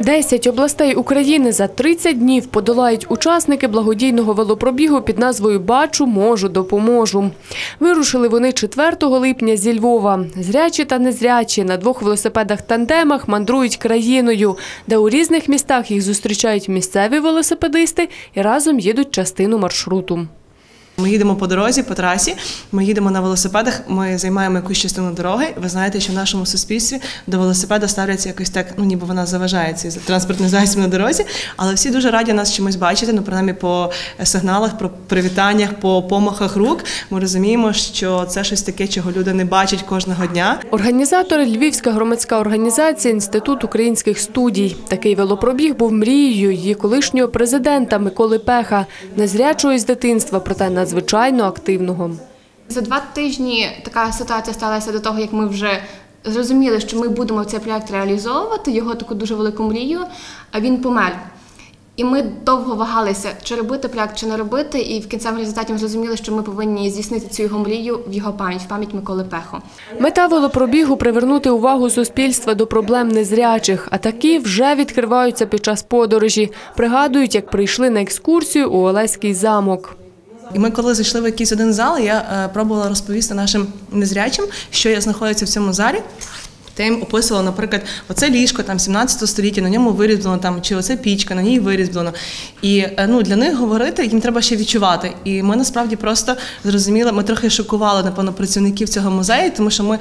Десять областей України за 30 днів подолають учасники благодійного велопробігу під назвою «Бачу, можу, допоможу». Вирушили вони 4 липня зі Львова. Зрячі та незрячі на двох велосипедах-тандемах мандрують країною, де у різних містах їх зустрічають місцеві велосипедисти і разом їдуть частину маршруту. Ми їдемо по дорозі, по трасі. Ми їдемо на велосипедах. Ми займаємо якусь частину дороги. Ви знаєте, що в нашому суспільстві до велосипеда ставляться якось так, ну ніби вона заважає цей транспортний засіб на дорозі. Але всі дуже раді нас чимось бачити. Ну, принаймні по сигналах, про привітаннях, по помахах рук. Ми розуміємо, що це щось таке, чого люди не бачать кожного дня. Організатори Львівська громадська організація Інститут українських студій. Такий велопробіг був мрією її колишнього президента Миколи Пеха, незрячого з дитинства, проте надзвичайно активного. За два тижні така ситуація сталася до того, як ми вже зрозуміли, що ми будемо цей проєкт реалізовувати, його таку дуже велику мрію, а він помер. І ми довго вагалися, чи робити проєкт, чи не робити, і в кінцевому результаті ми зрозуміли, що ми повинні здійснити цю його мрію в його пам'ять, в пам'ять Миколи Пехо. Мета велопробігу – привернути увагу суспільства до проблем незрячих, а такі вже відкриваються під час подорожі. Пригадують, як прийшли на екскурсію у Олеський замок. І ми, коли зайшли в якийсь один зал, я е, пробувала розповісти нашим незрячим, що я знаходиться в цьому залі. Та їм описувала, наприклад, оце ліжко там 17 століття, на ньому вирізблено там, чи оце пічка, на ній вирізблено. І е, ну для них говорити їм треба ще відчувати. І ми насправді просто зрозуміли, ми трохи шокували напевно працівників цього музею, тому що ми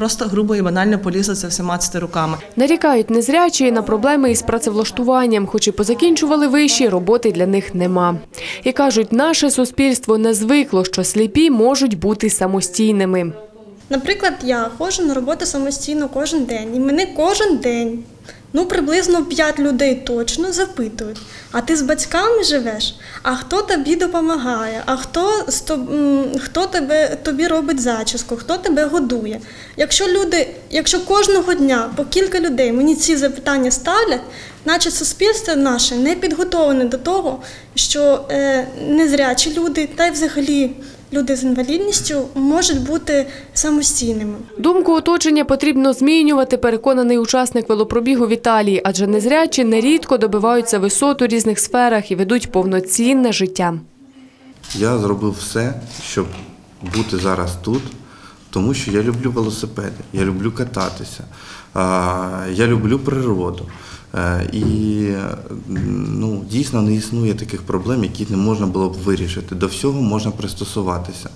просто грубо і банально полізли це все руками. Нарікають незрячі на проблеми із працевлаштуванням, хоч і позакінчували вищі, роботи для них нема. І кажуть, наше суспільство не звикло, що сліпі можуть бути самостійними. Наприклад, я ходжу на роботу самостійно кожен день, і мене кожен день, ну приблизно 5 людей точно запитують: а ти з батьками живеш? А хто тобі допомагає? А хто хто тебе тобі робить зачіску? Хто тебе годує? Якщо люди, якщо кожного дня по кілька людей мені ці запитання ставлять, наче суспільство наше не підготовлене до того, що е, незрячі люди та й взагалі люди з інвалідністю можуть бути самостійними. Думку оточення потрібно змінювати, переконаний учасник велопробігу Віталій, адже незрячі нерідко добиваються висот у різних сферах і ведуть повноцінне життя. Я зробив все, щоб бути зараз тут, тому що я люблю велосипеди, я люблю кататися, я люблю природу. Е, І ну, дійсно не існує таких проблем, які не можна було б вирішити. До всього можна пристосуватися.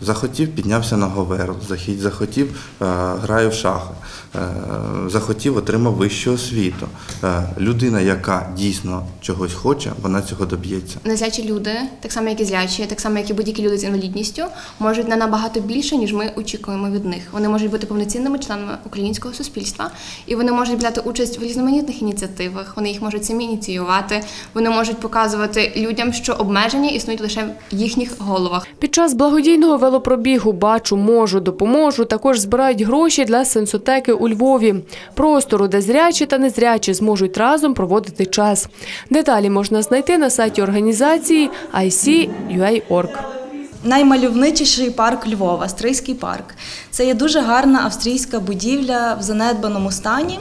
Захотів, піднявся на захі- захотів, е, граю в шахи, е, захотів, отримав вищу освіту. Людина, яка дійсно чогось хоче, вона цього доб'ється. Незрячі люди, так само як і зрячі, так само як і будь-які люди з інвалідністю, можуть не набагато більше, ніж ми очікуємо від них. Вони можуть бути повноцінними членами українського суспільства, і вони можуть брати участь в різноманітних ініціативах. Вони їх можуть самі ініціювати. Вони можуть показувати людям, що обмеження існують лише в їхніх головах. Під час благодійного велопробігу «Бачу, можу, допоможу» також збирають гроші для сенсотеки у Львові. Простору, де зрячі та незрячі зможуть разом проводити час. Деталі можна знайти на сайті організації IC.ua.org. Наймальовничіший парк Львова, Стрийський парк. Це є дуже гарна австрійська будівля в занедбаному стані.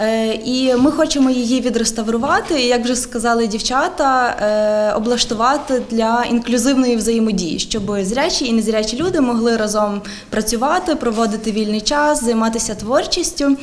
Е, І ми хочемо її відреставрувати, і, як вже сказали дівчата, е, облаштувати для інклюзивної взаємодії, щоб зрячі і незрячі люди могли разом працювати, проводити вільний час, займатися творчістю.